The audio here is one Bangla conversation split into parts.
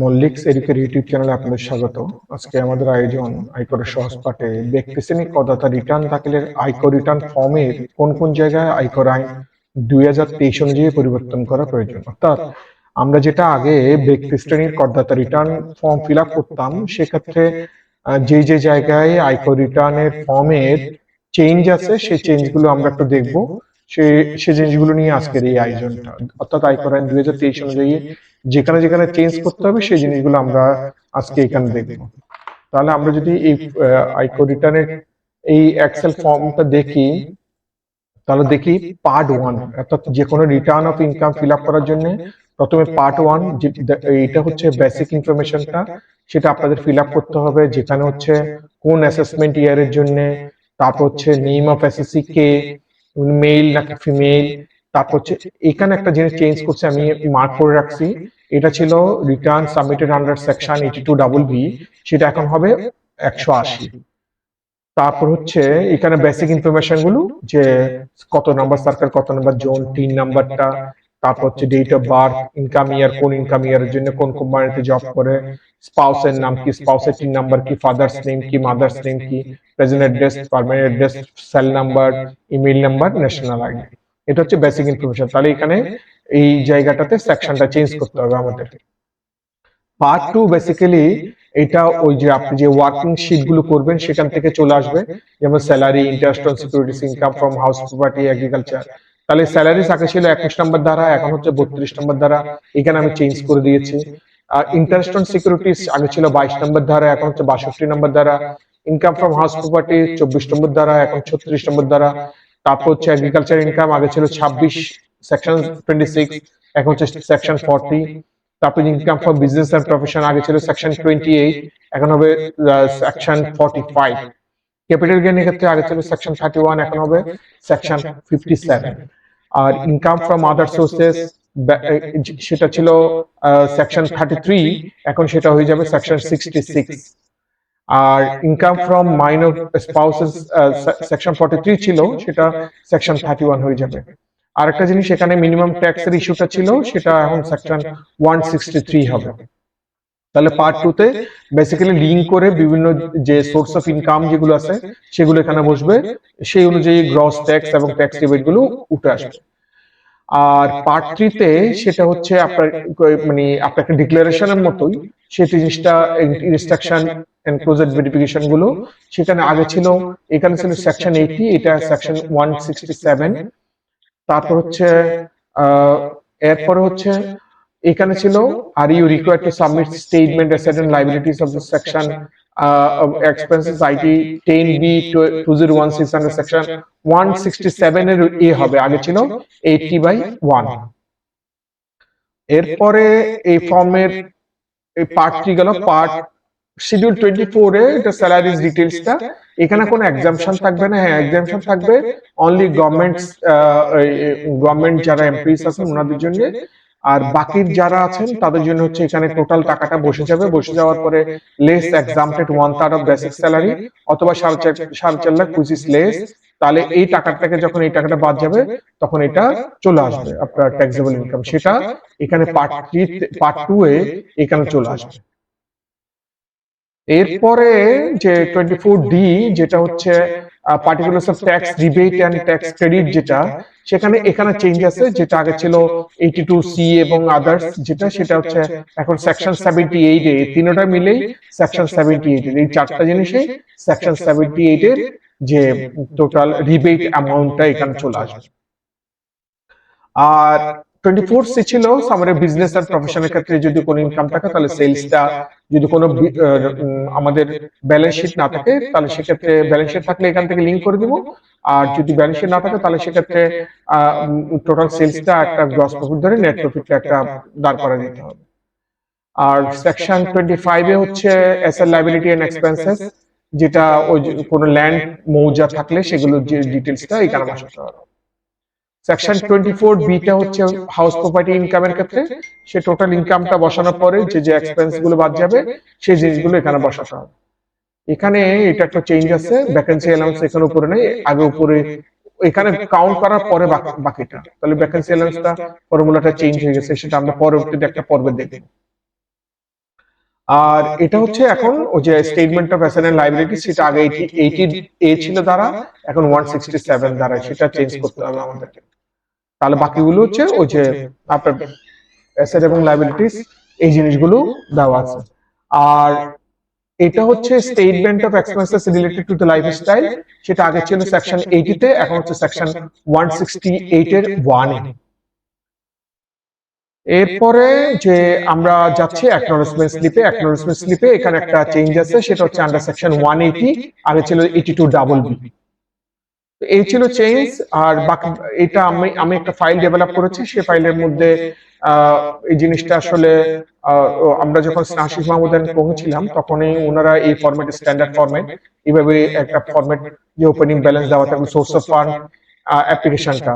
মল্লিক এরিকের ইউটিউব চ্যানেলে আপনাদের স্বাগত। আজকে আমাদের আয়োজন আয়করের সহজ পাঠে ব্যক্তি শ্রেণি করদাতা রিটার্ন দাখিলের আয়কর রিটার্ন ফর্মের কোন কোন জায়গায় আয়কর আইন দুই হাজার তেইশ অনুযায়ী পরিবর্তন করা প্রয়োজন। অর্থাৎ আমরা যেটা আগে ব্যক্তি শ্রেণির করদাতা রিটার্ন ফর্ম ফিল আপ করতাম, সেক্ষেত্রে যে যে জায়গায় আয়কর রিটার্নের ফর্মের চেঞ্জ আছে, সেই চেঞ্জগুলো আমরা একটু দেখব। সে সে জিনিসগুলো নিয়ে আজকের এই আয়োজনটা। অর্থাৎ আয়কর আইন দুই হাজার তেইশ অনুযায়ী যেখানে যেখানে চেঞ্জ করতে হবে, সেই জিনিসগুলো আমরা আজকে এখানে দেখব। তাহলে আমরা যদি এই আইকো রিটার্নের এই এক্সেল ফর্মটা দেখি, তাহলে দেখি পার্ট ওয়ান অর্থাৎ যে কোনো return of income fill up করার জন্য প্রথমে পার্ট ওয়ান এইটা হচ্ছে বেসিক ইনফরমেশনটা সেটা আপনাদের ফিল আপ করতে হবে, যেখানে হচ্ছে কোন অ্যাসেসমেন্ট ইয়ারের জন্য, তারপর হচ্ছে নেম অফ এসএসসি কে মেল নাকি ফিমেল তারপর হচ্ছে এখানে একটা জিনিস চেঞ্জ করছে আমি মার্ক করে রাখছি। এটা ছিল return submitted under section eighty two double B সেটা এখন হবে একশো আশি। তারপর হচ্ছে এখানে বেসিক ইনফরমেশনগুলো যে কত নাম্বার সার্কেল কত নাম্বার জোন তিন নাম্বারটা তারপর হচ্ছে date of birth income year কোন ইনকাম ইয়ারের জন্য কোন কোম্পানিতে জব করে স্পাউসের নাম কি স্পাউসের তিন নাম্বার কি ফাদার্স নেম কি মাদার্স নেম কি present address permanent address cell number email number national ID এটা হচ্ছে বেসিক ইনফরমেশন তাহলে এখানে এই জায়গাটাতে সেকশনটা চেঞ্জ করতে হবে আমাদের। পার্ট টু বেসিক্যালি এটা ওই যে আপনি যে ওয়ার্কিং শিটগুলো করবেন, সেখান থেকে চলে আসবে, যেমন salary interest on securities income from house property agriculture তাহলে স্যালারি আগে ছিল একুশ নম্বর দ্বারা এখন হচ্ছে বত্রিশ নম্বর দ্বারা এখানে আমি চেঞ্জ করে দিয়েছি। ইন্টারেস্ট অন সিকিউরিটিস আগে ছিল বাইশ নম্বর দ্বারা এখন হচ্ছে বাষট্টি নম্বর দ্বারা ইনকাম ফ্রম হাউস প্রপার্টি চব্বিশ নম্বর দ্বারা এখন ছত্রিশ নম্বর দ্বারা তারপর হচ্ছে এগ্রিকালচার ইনকাম আগে ছিল ছাব্বিশ সেকশন টোয়েন্টি সিক্স এখন হচ্ছে সেকশন ফর্টি তারপর income for business and profession আগে ছিল সেকশন টোয়েন্টি এইট এখন হবে সেকশন ফর্টি ফাইভ ক্যাপিটাল গেইনের ক্ষেত্রে আগে ছিল সেকশন থার্টি ওয়ান এখন হবে সেকশন ফিফটি সেভেন আর ইনকাম ফ্রম আদার সোর্সেস সেটা ছিল সেকশন থার্টি থ্রি এখন সেটা হয়ে যাবে section sixty six R income from minor spouses section forty three ছিল সেটা সেকশন থার্টি ওয়ান হয়ে যাবে। আরেকটা জিনিস এখানে মিনিমাম ট্যাক্সের ইস্যুটা ছিল সেটা এখন সেকশন ওয়ান সিক্সটি থ্রি হবে। তাহলে পার্ট টু তে বেসিক্যালি লিঙ্ক করে বিভিন্ন যে সোর্স অফ ইনকাম যেগুলো আছে, সেগুলো এখানে বসবে। সেই অনুযায়ী গ্রস ট্যাক্স এবং ট্যাক্স রিবেটগুলো উঠে আসবে। আর পার্ট থ্রিতে সেটা হচ্ছে আপনার মানে আপনাকে ডিক্লারেশনের মতোই, সেই জিনিসটা ইনস্ট্রাকশন এনক্লোজার ভেরিফিকেশনগুলো, সেখানে আগে ছিল, এখানে ছিল সেকশন এইটি এটা সেকশন ওয়ান সিক্সটি সেভেন তারপর হচ্ছে এরপরে হচ্ছে এখানে ছিল are you require to submit statement and liabilities of the section expenses IT ten B two zero one six hundred section one sixty seven এর এ হবে আগে ছিল এইটটি বাই ওয়ান এরপরে এই ফর্মের এই পার্ট থ্রি গেল? পার্ট শিডিউল টোয়েন্টি ফোর এ এটা স্যালারিজ ডিটেলসটা এখানে কোনো এক্সামশন থাকবে না হ্যাঁ এক্সামশন থাকবে অনলি গভর্নমেন্ট গভর্নমেন্ট যারা এমপ্লয়িজ আছেন ওনাদের জন্য আর বাকি যারা আছেন, তাদের জন্য হচ্ছে এখানে টোটাল টাকাটা বসে যাবে। বসে যাওয়ার পরে less exempted one third of basic salary অথবা সাড়ে চার লাখ ইস লেস তাহলে এই টাকাটাকে যখন এই টাকাটা বাদ যাবে, তখন এটা চলে আসবে আপনার ট্যাক্সেবল ইনকাম সেটা এখানে পার্ট থ্রি পার্ট টু এ এখানে চলে আসবে। এরপরে যে টোয়েন্টি ফোর ডি যেটা হচ্ছে particular of tax rebate and tax credit যেটা সেখানে এখানে চেঞ্জ আছে যেটা আগে ছিল এইটি টু সি এবং আদার্স যেটা সেটা হচ্ছে এখন সেকশন সেভেন্টি এইট এ তিনটা মিলেই সেকশন সেভেন্টি এইট এই চারটা জিনিসেই সেকশন সেভেন্টি এইট এর যে টোটাল রিবেট অ্যামাউন্টটা এখানে চলে আসবে। আর টোয়েন্টি ফোর সি ছিল আমাদের বিজনেস আর প্রফেশনের ক্ষেত্রে যদি কোনো ইনকাম থাকে তাহলে সেলসটা যদি কোনো আমাদের ব্যালেন্স শিট না থাকে তাহলে সেক্ষেত্রে ব্যালেন্স শিট থাকলে এখান থেকে লিঙ্ক করে দিব। আর যদি ব্যালেন্স শিট না থাকে তাহলে সেক্ষেত্রে টোটাল সেলসটা একটা গ্রস প্রফিট ধরে নেট প্রফিটটা একটা দাঁড় করা দিতে হবে। আর সেকশন টোয়েন্টি ফাইভে হচ্ছে S L liability and expenses যেটা ওই কোনো ল্যান্ড মৌজা থাকলে সেগুলোর যে ডিটেলসটা এখানে বসাতে হবে সেকশন টোয়েন্টি ফোর বিটা হচ্ছে হাউস প্রপার্টি ইনকামের ক্ষেত্রে, সে টোটাল ইনকামটা বসানোর পরে যে যে এক্সপেন্সগুলো বাদ যাবে, সেই জিনিসগুলো এখানে বসাতে হবে। এখানে এটা একটা চেঞ্জ আছে ভ্যাকেন্সি অ্যালাউন্স এখানে উপরে নেই, আগে উপরে, এখানে কাউন্ট করার পরে বাকিটা। তাহলে ভ্যাকেন্সি অ্যালাউন্সটা ফর্মুলাটা চেঞ্জ হয়ে গেছে, সেটা আমরা পরবর্তীতে একটা পর্বে দেখব। আর এটা হচ্ছে এখন ওই যে statement of asset and liability সেটা আগে এইটি এইটি এ ছিল দ্বারা, এখন ওয়ান সিক্সটি সেভেন দ্বারা, সেটা চেঞ্জ করতে হবে আমাদেরকে। তাহলে বাকিগুলো হচ্ছে ওই যে আপনার অ্যাসেট এবং লাইবিলিটিস এই জিনিসগুলো দেওয়া আছে। আর এটা হচ্ছে statement of expenses related to the lifestyle সেটা আগে ছিল সেকশন এইটিতে এখন হচ্ছে সেকশন ওয়ান সিক্সটি এইট এর ওয়ানে এরপরে যে আমরা যাচ্ছি অ্যাকনোলেজমেন্ট স্লিপে অ্যাকনোলেজমেন্ট স্লিপে এখানে একটা চেঞ্জ আছে সেটা হচ্ছে আন্ডার সেকশন ওয়ান এইটি আগে ছিল এইটি টু ডাবল বি এই ছিল চেঞ্জ আর বাকি এটা আমি আমি একটা ফাইল ডেভেলপ করেছি সেই ফাইলের মধ্যে এই জিনিসটা আসলে আমরা যখন স্নাশিস মাহমুদান পৌঁছেছিলাম তখনই ওনারা এই ফরম্যাট স্ট্যান্ডার্ড ফরম্যাট এইভাবে একটা ফরম্যাট যে ওপেনিং ব্যালেন্স দেওয়া থাকবে সোর্স অফ ফান্ড অ্যাপ্লিকেশনটা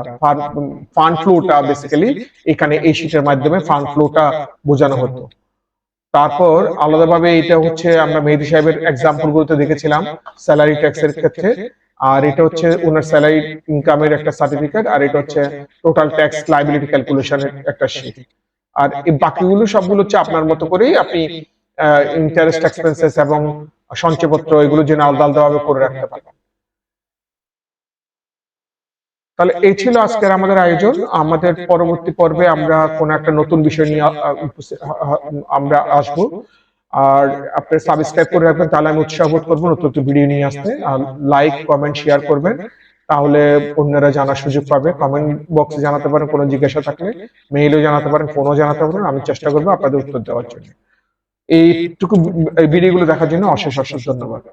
ফান্ড ফ্লোটা বেসিক্যালি এখানে এই শিটের মাধ্যমে ফান্ড ফ্লোটা বোঝানো হতো। তারপর আলাদাভাবে এটা হচ্ছে আমরা মেহেদি সাহেবের এক্সাম্পল গুলোতে দেখেছিলাম স্যালারি ট্যাক্সের ক্ষেত্রে। আর এটা হচ্ছে ওনার স্যালারি ইনকামের একটা সার্টিফিকেট আর এটা হচ্ছে টোটাল ট্যাক্স লাইবিলিটি ক্যালকুলেশনের একটা শিট আর বাকিগুলো সবগুলো হচ্ছে আপনার মতো করেই আপনি ইন্টারেস্ট এক্সপেন্সেস এবং সঞ্চয়পত্র এগুলো যেন আলাদা আলাদাভাবে করে রাখতে পারেন তাহলে এই ছিল আজকের আমাদের আয়োজন। আমাদের পরবর্তী পর্বে আমরা কোন একটা নতুন বিষয় নিয়ে আমরা আসব। আর আপনি সাবস্ক্রাইব করে রাখবেন তাহলে আমি উৎসাহ বোধ করব নতুন নতুন ভিডিও নিয়ে আসতে। আর লাইক কমেন্ট শেয়ার করবেন। তাহলে অন্যরা জানার সুযোগ পাবে। কমেন্ট বক্সে জানাতে পারেন কোনো জিজ্ঞাসা থাকলে। মেইলেও জানাতে পারেন ফোনও জানাতে পারেন। আমি চেষ্টা করব আপনাদের উত্তর দেওয়ার জন্য। এইটুকু ভিডিওগুলো দেখার জন্য অশেষ অশেষ ধন্যবাদ।